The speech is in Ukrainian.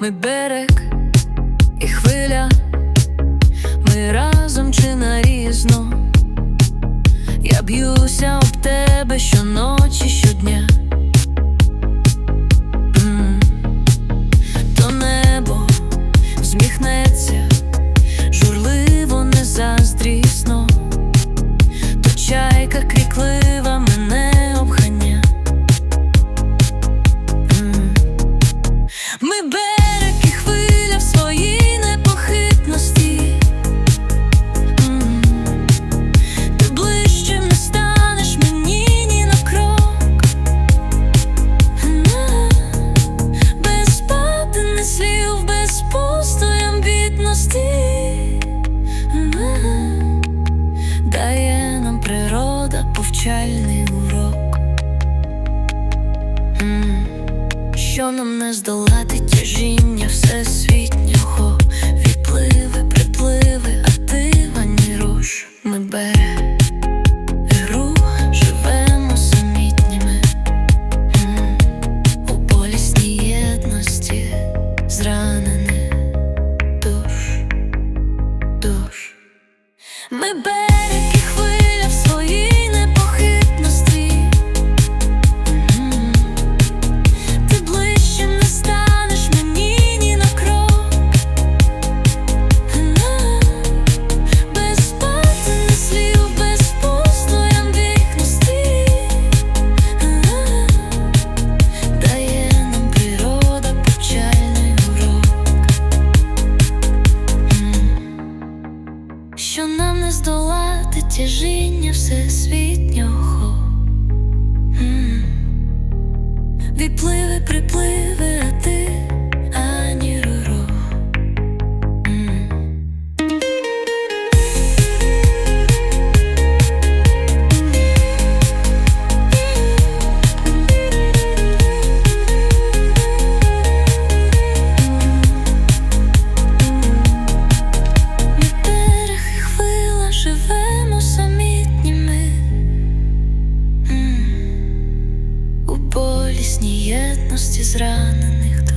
ми берег і хвиля, ми разом чи нарізно. Я б'юся об тебе щоночі, складності дає нам природа повчальний урок, що нам не здолати тяжіння все світ. душ, ми береги. стежіння всесвітнього, відпливи, припливи. єдності зранених.